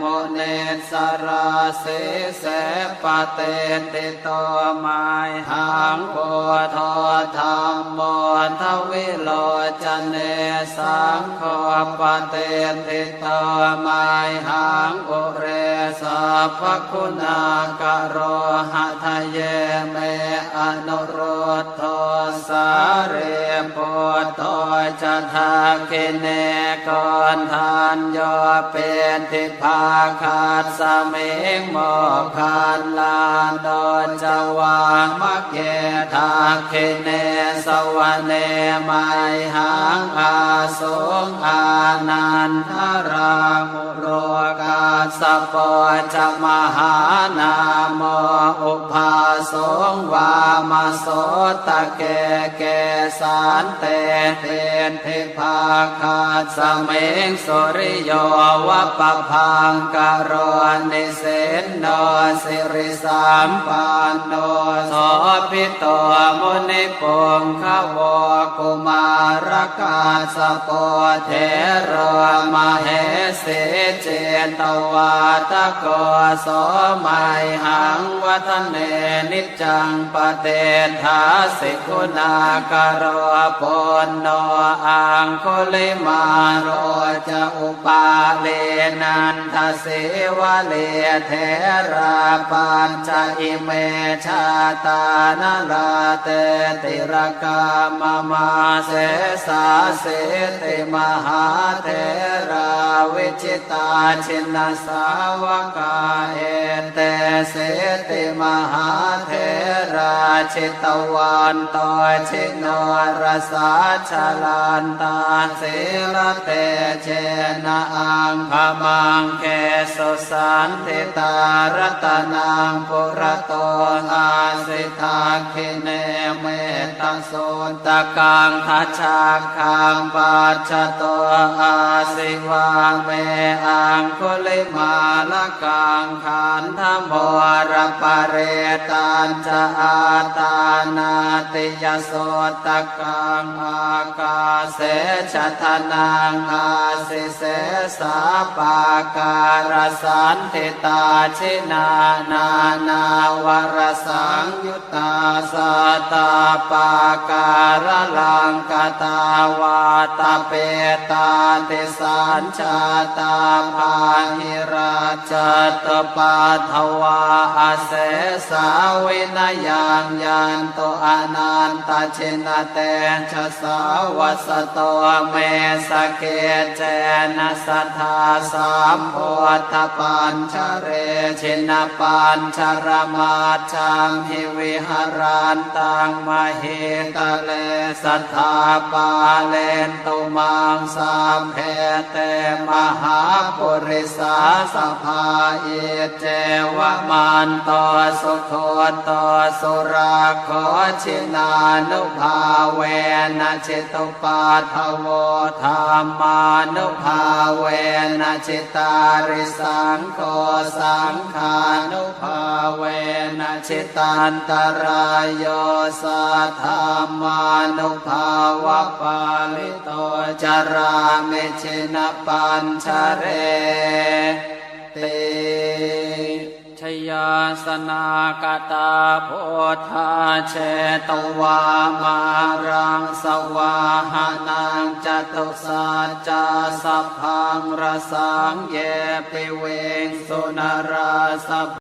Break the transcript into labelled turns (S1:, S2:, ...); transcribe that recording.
S1: มเนสราเสเสปเตติโตมายหังโพธธรรมโมทวิโลจเนสังโฆปเตติโตมายหังอุเรสัพคุณากโรหะทะเยเมอนุโรธโทสาเรโพโตจะทาคิเนกอนทานโยเป็นทิพาคาดสเมงโมคานลานดอนจวามะเกทาคิเนสวเนไมหังอาสงอานันทรามุโรกาสปอจมหานามอุปาสงวามาโสตะเกเกสานเตเทนเทพาคาสเมงสุริโยวะปะพังกโรนิเสนโนสิริสามปานโนโสพิโตมุนิปงขวกุมารกาสปเทรมาเห สเจนตวาตะโกโสมัยหังวัฒเนนิจังปเตทาสิกุณากโรปนโนอังคุลิมาโรจะอุปาเลนันทเสวะเลเทราปัญจอิเมชาตานลาเตติรกามมาเสสาเสติมหาเทราเวจิตาชินสาวกาเอเตเสติมหาเทรา ชิตวันตชิโนรสาชลันตาสิลเตเชนะอังพมังเกสุสันติตารตนังปุระโตอาสิทาคิเนเมตโสตะกังทัชชาคังปัจจโตอาสิวาเมอังคุลิมาลกังขันธโมรปะเรตันจะอาตตานาติยโสตกังอากาเสชะทนังอาสิเสสาปาการสันติตาชินานานาวรสังยุตตาสตาปาการลังกตาวาตาเปตาติสัญชาตาภาหิราชตปาทวาอาเสสาวินยังยันโตอนันตเชินเตชะสาวัสโตเมสเกเจนะสัทธาสามโพธปัญชเรชินปัญชรมาชังหิวิหารันตังมเหตเลสัทธาปาเลนตุมังสามเพเตมหาปุริสาสภาเอเจวมันตสุโคตสุราขอชินานุภาเวนะจิตุปาทโวธรรมานุภาเวนะจิตาริสังโฆสังขานุภาเวนะจิตันตรายโยสัทธามานุภาวะปาลิโตจารามิชินปัญชเรติ ยาสนากตาโพธาเชตวามารังสวาหานังจตุสัจจาสัพพังรสังเยปิเวงสุนราสัพ